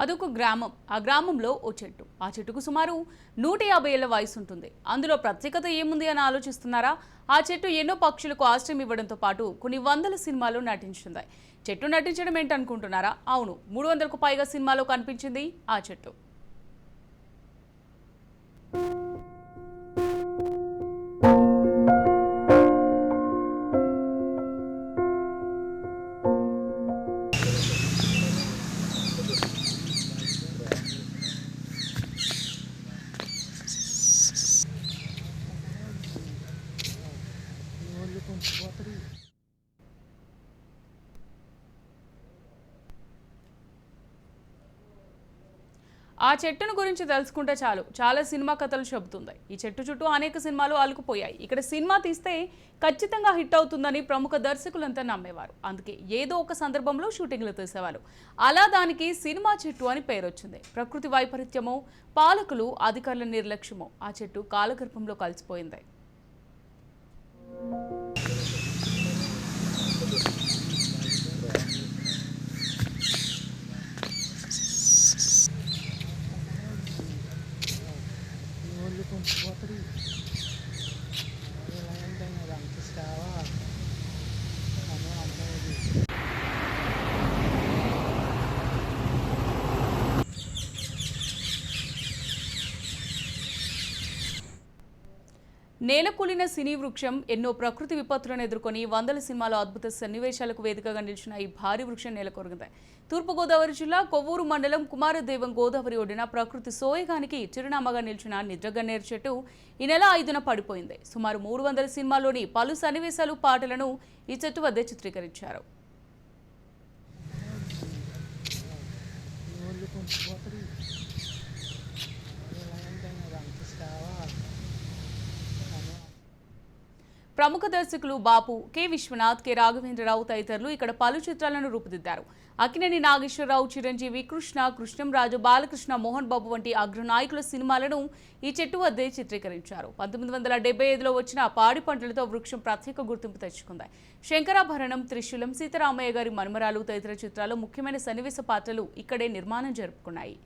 అదొక గ్రామం. ఆ గ్రామంలో ఓ చెట్టు. ఆ చెట్టుకు సుమారు నూట యాభై ఏళ్ళ వయసు ఉంటుంది. అందులో ప్రత్యేకత ఏముంది అని ఆలోచిస్తున్నారా? ఆ చెట్టు ఎన్నో పక్షులకు ఆశ్రయం ఇవ్వడంతో పాటు కొన్ని వందల సినిమాలు నటించింది. చెట్టు నటించడం ఏంటనుకుంటున్నారా? అవును మూడు వందలకు పైగా సినిమాలో కనిపించింది ఆ చెట్టు. ఆ చెట్టును గురించి తెలుసుకుంటే చాలు. చాలా సినిమా కథలు చెబుతుంది ఈ చెట్టు చుట్టూ అనేక సినిమాలు అలుకుపోయాయి. ఇక్కడ సినిమా తీస్తే ఖచ్చితంగా హిట్ అవుతుందని ప్రముఖ దర్శకులంతా నమ్మేవారు. అందుకే ఏదో ఒక సందర్భంలో షూటింగ్లు తీసేవారు. అలా దానికి సినిమా చెట్టు అని పేరు వచ్చింది ప్రకృతి వైపరీత్యమో పాలకులు అధికారుల నిర్లక్ష్యమో ఆ చెట్టు కాలగర్భంలో కలిసిపోయింది. Então, com o నేలకూలిన సినీ వృక్షం ఎన్నో ప్రకృతి విపత్తులను ఎదుర్కొని వందల సినిమాలో అద్భుత సన్నివేశాలకు వేదికగా నిలిచిన ఈ భారీ వృక్షం నేలకొరిగింది. తూర్పుగోదావరి జిల్లా కొవ్వూరు మండలం కుమారదేవం గోదావరి ఒడిన ప్రకృతి సోయగానికి చిరునామాగా నిలిచిన నిద్రగన్నేరు చెట్టు ఈ నెల ఐదున పడిపోయింది. సుమారు మూడు వందల సినిమాల్లోని పలు సన్నివేశాలు పాటలను ఈ చెట్టు వద్దే చిత్రీకరించారు. ప్రముఖ దర్శకులు బాపు కె. విశ్వనాథ్ కె. రాఘవేంద్రరావు తదితరులు ఇక్కడ పలు చిత్రాలను రూపుదిద్దారు. అక్కినేని నాగేశ్వరరావు చిరంజీవి కృష్ణ కృష్ణంరాజు బాలకృష్ణ మోహన్ బాబు వంటి అగ్రనాయకుల సినిమాలను ఈ చెట్టు వద్దే చిత్రీకరించారు. పంతొమ్మిది వందల డెబ్బై ఐదులో వచ్చిన పాడి పంటలతో వృక్షం ప్రత్యేక గుర్తింపు తెచ్చుకుంది శంకరాభరణం త్రిశూలం సీతారామయ్య గారి మనుమరాలు తదితర చిత్రాలు ముఖ్యమైన సన్నివేశ పాత్రలు ఇక్కడే నిర్మాణం జరుపుకున్నాయి.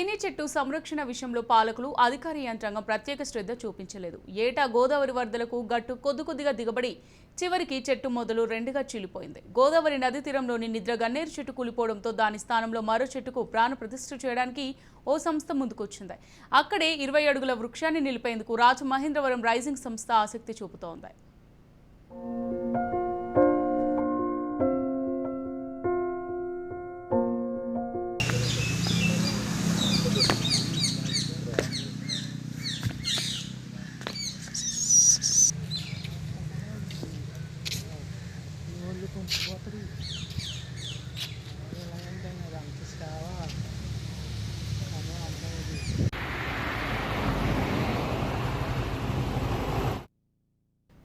సినీ చెట్టు సంరక్షణ విషయంలో పాలకులు అధికార యంత్రాంగం ప్రత్యేక శ్రద్ధ చూపించలేదు. ఏటా గోదావరి వరదలకు గట్టు కొద్ది కొద్దిగా దిగబడి చివరికి చెట్టు మొదలు రెండుగా చీలిపోయింది గోదావరి నది తీరంలోని నిద్ర గన్నేరు చెట్టు కూలిపోవడంతో దాని స్థానంలో మరో చెట్టుకు ప్రాణ ప్రతిష్ఠ చేయడానికి ఓ సంస్థ ముందుకొచ్చింది. అక్కడే ఇరవై అడుగుల వృక్షాన్ని నిలిపేందుకు రాజమహేంద్రవరం రైజింగ్ సంస్థ ఆసక్తి చూపుతోంది.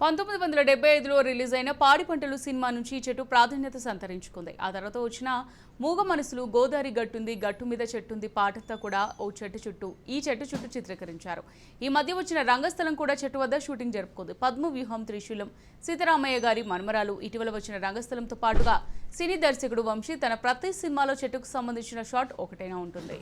పంతొమ్మిది వందల డెబ్బై ఐదులో రిలీజ్ అయిన పాడి పంటలు సినిమా నుంచి ఈ చెట్టు ప్రాధాన్యత సంతరించుకుంది. ఆ తర్వాత వచ్చిన మూగ మనసులు గోదావరి గట్టుంది గట్టు మీద చెట్టుంది పాటంతా కూడా ఓ చెట్టు చుట్టూ ఈ చెట్టు చుట్టూ చిత్రీకరించారు. ఈ మధ్య వచ్చిన రంగస్థలం కూడా చెట్టు వద్ద షూటింగ్ జరుపుకుంది. పద్మ వ్యూహం త్రిశూలం సీతారామయ్య గారి మన్మరాలు ఇటీవల వచ్చిన రంగస్థలంతో పాటుగా సినీ దర్శకుడు వంశీ తన ప్రతి సినిమాలో చెట్టుకు సంబంధించిన షాట్ ఒకటైనా ఉంటుంది.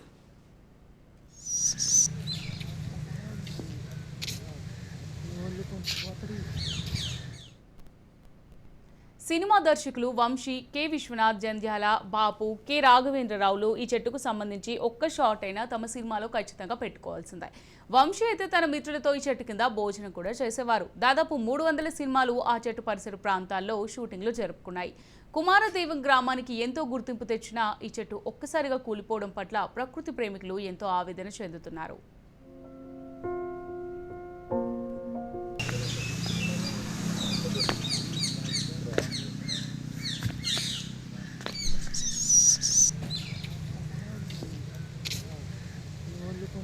సినిమా దర్శకులు వంశీ కె. విశ్వనాథ్ జంధ్యాల బాపు కె. రాఘవేంద్రరావులు ఈ చెట్టుకు సంబంధించి ఒక్క షాట్ అయినా తమ సినిమాలో ఖచ్చితంగా పెట్టుకోవాల్సిందే. వంశీ అయితే తన మిత్రులతో ఈ చెట్టు కింద భోజనం కూడా చేసేవారు. దాదాపు మూడు వందల సినిమాలు ఆ చెట్టు పరిసర ప్రాంతాల్లో షూటింగ్లు జరుపుకున్నాయి. కుమారదేవం గ్రామానికి ఎంతో గుర్తింపు తెచ్చిన ఈ చెట్టు ఒక్కసారిగా కూలిపోవడం పట్ల ప్రకృతి ప్రేమికులు ఎంతో ఆవేదన చెందుతున్నారు.